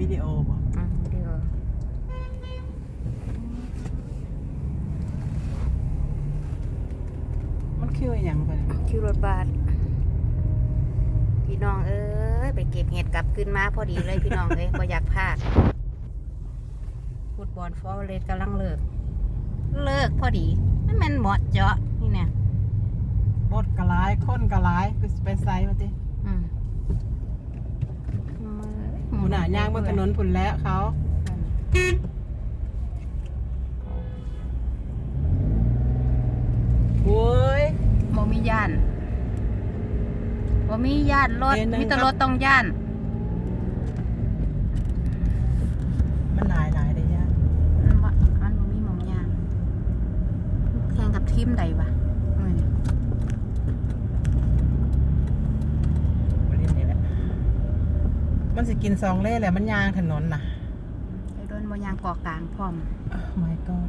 วิดีโอบ่อืมเดี๋ยวมันคืออหย่างไปเนี่ยคิวรถบัสพี่น้องเอ้ยไปเก็บเห็ดกลับขึ้นมาพอดีเลยพี่น้องเอ้ยบ่อยากพลาดฟุตบอลฟอร์เรสกำลังเลิก เลิกพอดี มันแมันเหมาะเจาะนี่เนี่ยรถกระลายคนกระลายคือสิไปไซมาติอืม หมูหนาย่างบนถนนพุ่นแล้วเขาโอ้ย บ่มีย่านบ่มีย่านรถเห็นหนึ่ง มีแต่ครับรถต้องย่าน มันหลายหลายเลยย่างมันบ่มันบ่มีหมองย่างแข่งกับทีมใดวะมื้อนี้ บริเวณนี้แหละ มันสิกินซองเล่แหละมันยางถนนน่ะไอ้โดนบ่ย่างเกาะกลางพร้อม Oh my god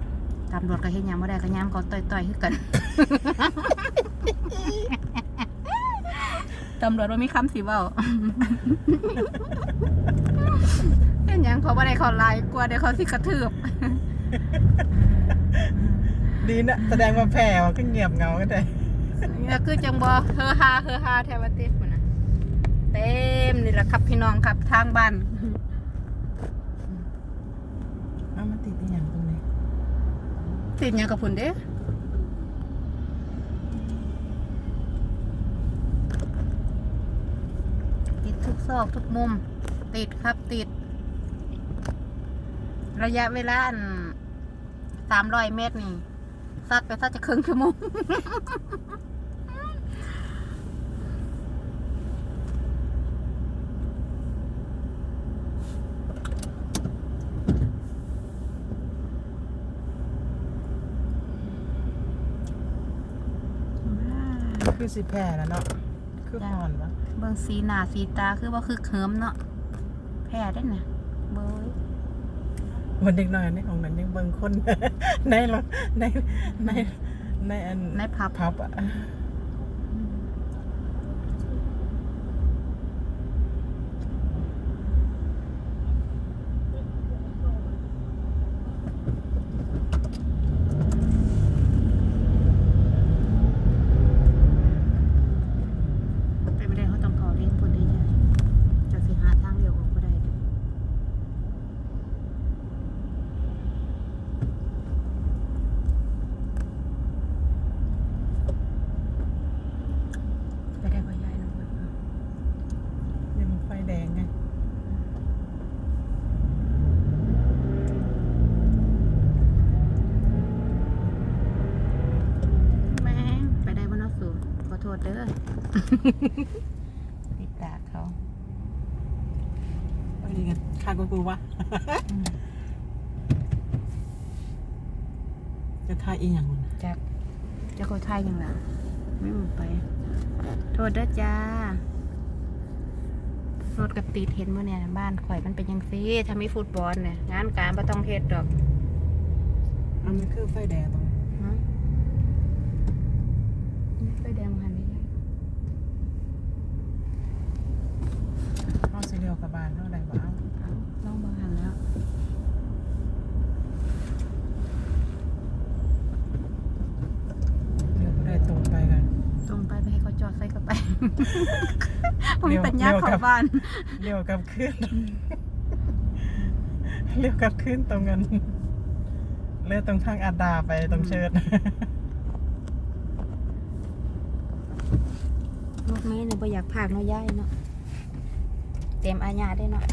ตำรวจก็เฮ็ดหยังบ่ได้ก็ยามเขาต่อยๆคือกัน ตำรวจบ่มีคำสิเว้า เฮ็ดหยังเขาบ่ได้เขาลายกลัวเดี๋ยวเขาสิกระทืบดีนะแสดงว่าแผ่ว่าก็เงียบเหงากันได้นี่คือจังบ่เฮอฮาเฮอฮาแท้ว่าติพุ่นน่ะ เต็มนี่แหละครับพี่น้องครับทางบ้านเอามันติดอีหยังตรงนี้ติดหยังกับพุ่นเด้ติดทุกซอกทุกมุม ติดครับติด ระยะเวลาสามร้อยเมตรนี่ซัดไปซัดจะครึ่งชั่วโมง คือสิแผ่แล้วเนาะคือหอนวะเบิ่งสีหน้าสีตาคือว่าคือเขิมเนาะแพ้ได้เนี่ยเบ้ยวันเด็กน้อยในของนั้นยังเบิ่งคนในรถในในในอันในผับพับอะ เป็นไม่ได้เขาต้องขอเลี้ยงพุ่นได้ยังจะสิหาทางเลี้ยวออกก็ได้เด้อ ไปได้พ่อใหญ่นะเว้ย ยังไฟแดงไง แม่งไปได้บ่เนาะสูขอโท ษเด้อปิดตาเขาอันนี้กันคากูกูวะอืมจะทายอีหยังวะนะจักจะเขาทายยังล่ะไม่หมดไป โทษเด้อจ้ารถกับติดเห็นบ่เนี่ยบ้านข่อยมันเป็นยังซี่ถ้ามีฟุตบอลเนี่ยงานการบ่ต้องเฮ็ดดอก อันนี้คือไฟแดงตรงฮะนี่ไฟแดงหันนี่ เอาสิเรี ยวกับบานเท่าไหร่บ้างเอาลองเบิ่งหันแล้วเรียวก็ได้ตรงไปกัน ตรงไปไปให้เขาจอดใส่เข้าไปผมเร็วเป็นญาติเร็วเข้าครับบ้าน เรียวกับขึ้น เรียวกับขึ้นตรงกันเลือดตรงทางอาดาไปตรงเชิด รถเมล์นี่บ่อยากพากเนาะย่ายเนาะ เต็มอาญาได้เนาะ